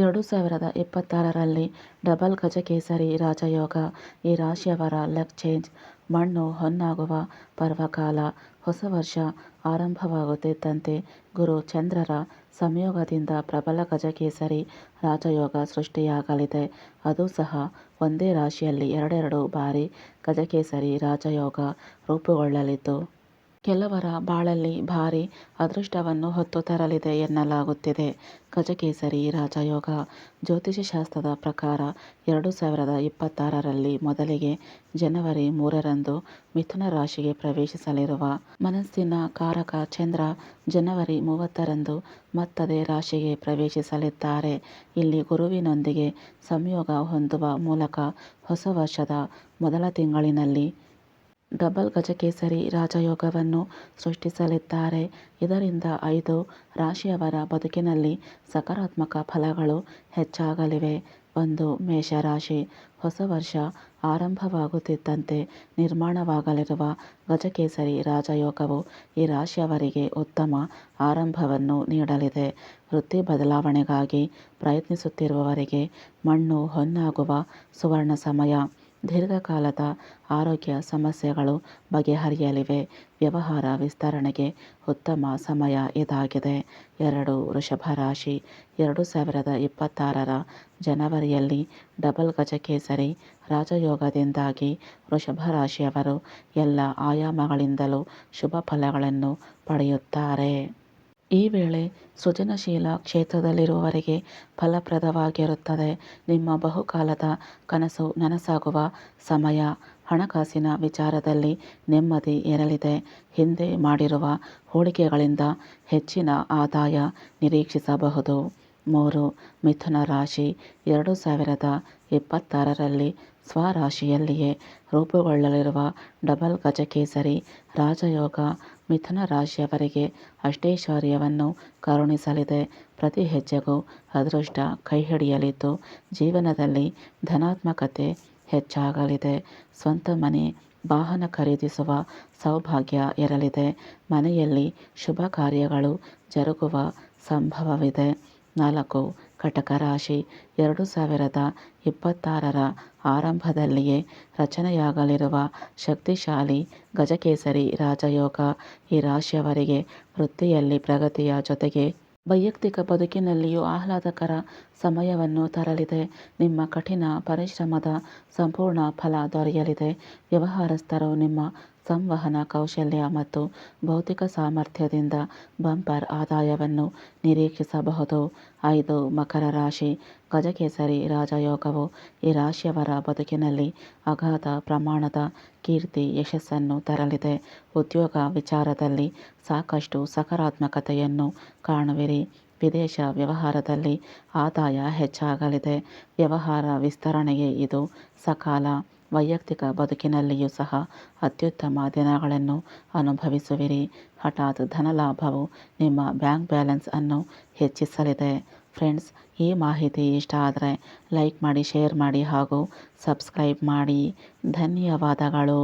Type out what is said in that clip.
ಎರಡು ಸಾವಿರದ ಇಪ್ಪತ್ತಾರರಲ್ಲಿ ಡಬಲ್ ಗಜಕೇಸರಿ ರಾಜಯೋಗ ಈ ರಾಶಿಯವರ ಲಕ್ ಚೇಂಜ್. ಮಣ್ಣು ಹೊನ್ನಾಗುವ ಪರ್ವಕಾಲ ಹೊಸ ವರ್ಷ ಆರಂಭವಾಗುತ್ತಿದ್ದಂತೆ ಗುರು ಚಂದ್ರರ ಸಂಯೋಗದಿಂದ ಪ್ರಬಲ ಗಜಕೇಸರಿ ರಾಜಯೋಗ ಸೃಷ್ಟಿಯಾಗಲಿದೆ. ಅದು ಸಹ ಒಂದೇ ರಾಶಿಯಲ್ಲಿ ಎರಡೆರಡು ಬಾರಿ ಗಜಕೇಸರಿ ರಾಜಯೋಗ ರೂಪುಗೊಳ್ಳಲಿದ್ದು ಕೆಲವರ ಬಾಳಲ್ಲಿ ಭಾರೀ ಅದೃಷ್ಟವನ್ನು ಹೊತ್ತು ತರಲಿದೆ ಎನ್ನಲಾಗುತ್ತಿದೆ. ಗಜಕೇಸರಿ ರಾಜಯೋಗ. ಜ್ಯೋತಿಷ್ಯಶಾಸ್ತ್ರದ ಪ್ರಕಾರ ಎರಡು ಸಾವಿರದ ಇಪ್ಪತ್ತಾರರಲ್ಲಿ ಮೊದಲಿಗೆ ಜನವರಿ ಮೂರರಂದು ಮಿಥುನ ರಾಶಿಗೆ ಪ್ರವೇಶಿಸಲಿರುವ ಮನಸ್ಸಿನ ಕಾರಕ ಚಂದ್ರ ಜನವರಿ ಮೂವತ್ತರಂದು ಮತ್ತದೇ ರಾಶಿಗೆ ಪ್ರವೇಶಿಸಲಿದ್ದಾರೆ. ಇಲ್ಲಿ ಗುರುವಿನೊಂದಿಗೆ ಸಂಯೋಗ ಹೊಂದುವ ಮೂಲಕ ಹೊಸ ವರ್ಷದ ಮೊದಲ ತಿಂಗಳಿನಲ್ಲಿ ಡಬಲ್ ಗಜಕೇಸರಿ ರಾಜಯೋಗವನ್ನು ಸೃಷ್ಟಿಸಲಿದ್ದಾರೆ. ಇದರಿಂದ ಐದು ರಾಶಿಯವರ ಬದುಕಿನಲ್ಲಿ ಸಕಾರಾತ್ಮಕ ಫಲಗಳು ಹೆಚ್ಚಾಗಲಿವೆ. ಒಂದು ಮೇಷರಾಶಿ. ಹೊಸ ವರ್ಷ ಆರಂಭವಾಗುತ್ತಿದ್ದಂತೆ ನಿರ್ಮಾಣವಾಗಲಿರುವ ಗಜಕೇಸರಿ ರಾಜಯೋಗವು ಈ ರಾಶಿಯವರಿಗೆ ಉತ್ತಮ ಆರಂಭವನ್ನು ನೀಡಲಿದೆ. ವೃತ್ತಿ ಬದಲಾವಣೆಗಾಗಿ ಪ್ರಯತ್ನಿಸುತ್ತಿರುವವರಿಗೆ ಮಣ್ಣು ಹೊನ್ನಾಗುವ ಸುವರ್ಣ ಸಮಯ. ದೀರ್ಘಕಾಲದ ಆರೋಗ್ಯ ಸಮಸ್ಯೆಗಳು ಬಗೆಹರಿಯಲಿವೆ. ವ್ಯವಹಾರ ವಿಸ್ತರಣೆಗೆ ಉತ್ತಮ ಸಮಯ ಇದಾಗಿದೆ. ಎರಡು ವೃಷಭ ರಾಶಿ. ಎರಡು ಸಾವಿರದ ಇಪ್ಪತ್ತಾರರ ಜನವರಿಯಲ್ಲಿ ಡಬಲ್ ಗಜಕೇಸರಿ ರಾಜಯೋಗದಿಂದಾಗಿ ವೃಷಭ ರಾಶಿಯವರು ಎಲ್ಲ ಆಯಾಮಗಳಿಂದಲೂ ಶುಭ ಫಲಗಳನ್ನು ಪಡೆಯುತ್ತಾರೆ. ಈ ವೇಳೆ ಸೃಜನಶೀಲ ಕ್ಷೇತ್ರದಲ್ಲಿರುವವರಿಗೆ ಫಲಪ್ರದವಾಗಿರುತ್ತದೆ. ನಿಮ್ಮ ಬಹುಕಾಲದ ಕನಸು ನನಸಾಗುವ ಸಮಯ ಹಣಕಾಸಿನ ವಿಚಾರದಲ್ಲಿ ನೆಮ್ಮದಿ ಇರಲಿದೆ. ಹಿಂದೆ ಮಾಡಿರುವ ಹೂಡಿಕೆಗಳಿಂದ ಹೆಚ್ಚಿನ ಆದಾಯ ನಿರೀಕ್ಷಿಸಬಹುದು. ಮೂರು ಮಿಥುನ ರಾಶಿ ಎರಡು ಸಾವಿರದ ಇಪ್ಪತ್ತಾರರಲ್ಲಿ ಸ್ವರಾಶಿಯಲ್ಲಿಯೇ ರೂಪುಗೊಳ್ಳಲಿರುವ ಡಬಲ್ ಗಜಕೇಸರಿ ರಾಜಯೋಗ ಮಿಥುನ ರಾಶಿಯವರಿಗೆ ಅಷ್ಟೈಶ್ವರ್ಯವನ್ನು ಕರುಣಿಸಲಿದೆ. ಪ್ರತಿ ಹೆಜ್ಜೆಗೂ ಅದೃಷ್ಟ ಕೈಹಿಡಿಯಲಿದ್ದು ಜೀವನದಲ್ಲಿ ಧನಾತ್ಮಕತೆ ಹೆಚ್ಚಾಗಲಿದೆ. ಸ್ವಂತ ಮನೆ, ವಾಹನ ಖರೀದಿಸುವ ಸೌಭಾಗ್ಯ ಇರಲಿದೆ. ಮನೆಯಲ್ಲಿ ಶುಭ ಕಾರ್ಯಗಳು ಜರುಗುವ ಸಂಭವವಿದೆ. ನಾಲ್ಕು ಕಟಕ ರಾಶಿ ಎರಡು ಸಾವಿರದ ಇಪ್ಪತ್ತಾರರ ಆರಂಭದಲ್ಲಿಯೇ ರಚನೆಯಾಗಲಿರುವ ಶಕ್ತಿಶಾಲಿ ಗಜಕೇಸರಿ ರಾಜಯೋಗ ಈ ರಾಶಿಯವರಿಗೆ ವೃತ್ತಿಯಲ್ಲಿ ಪ್ರಗತಿಯ ಜೊತೆಗೆ ವೈಯಕ್ತಿಕ ಬದುಕಿನಲ್ಲಿಯೂ ಆಹ್ಲಾದಕರ ಸಮಯವನ್ನು ತರಲಿದೆ. ನಿಮ್ಮ ಕಠಿಣ ಪರಿಶ್ರಮದ ಸಂಪೂರ್ಣ ಫಲ ದೊರೆಯಲಿದೆ. ವ್ಯವಹಾರಸ್ಥರು ನಿಮ್ಮ ಸಂವಹನ ಕೌಶಲ್ಯ ಮತ್ತು ಭೌತಿಕ ಸಾಮರ್ಥ್ಯದಿಂದ ಬಂಪರ್ ಆದಾಯವನ್ನು ನಿರೀಕ್ಷಿಸಬಹುದು. ಐದು, ಮಕರ ರಾಶಿ. ಗಜಕೇಸರಿ ರಾಜಯೋಗವು ಈ ರಾಶಿಯವರ ಬದುಕಿನಲ್ಲಿ ಅಗಾಧ ಪ್ರಮಾಣದ ಕೀರ್ತಿ ಯಶಸ್ಸನ್ನು ತರಲಿದೆ. ಉದ್ಯೋಗ ವಿಚಾರದಲ್ಲಿ ಸಾಕಷ್ಟು ಸಕಾರಾತ್ಮಕತೆಯನ್ನು ಕಾಣುವಿರಿ. ವಿದೇಶ ವ್ಯವಹಾರದಲ್ಲಿ ಆದಾಯ ಹೆಚ್ಚಾಗಲಿದೆ. ವ್ಯವಹಾರ ವಿಸ್ತರಣೆಗೆ ಇದು ಸಕಾಲ ವೈಯಕ್ತಿಕ ಬದುಕಿನಲ್ಲಿಯೂ ಸಹ ಅತ್ಯುತ್ತಮ ದಿನಗಳನ್ನು ಅನುಭವಿಸುವಿರಿ. ಹಠಾತ್ ಧನಲಾಭವು ನಿಮ್ಮ ಬ್ಯಾಂಕ್ ಬ್ಯಾಲೆನ್ಸ್ ಅನ್ನು ಹೆಚ್ಚಿಸಲಿದೆ. ಫ್ರೆಂಡ್ಸ್, ಈ ಮಾಹಿತಿ ಇಷ್ಟ ಆದರೆ ಲೈಕ್ ಮಾಡಿ, ಶೇರ್ ಮಾಡಿ ಹಾಗೂ ಸಬ್ಸ್ಕ್ರೈಬ್ ಮಾಡಿ. ಧನ್ಯವಾದಗಳು.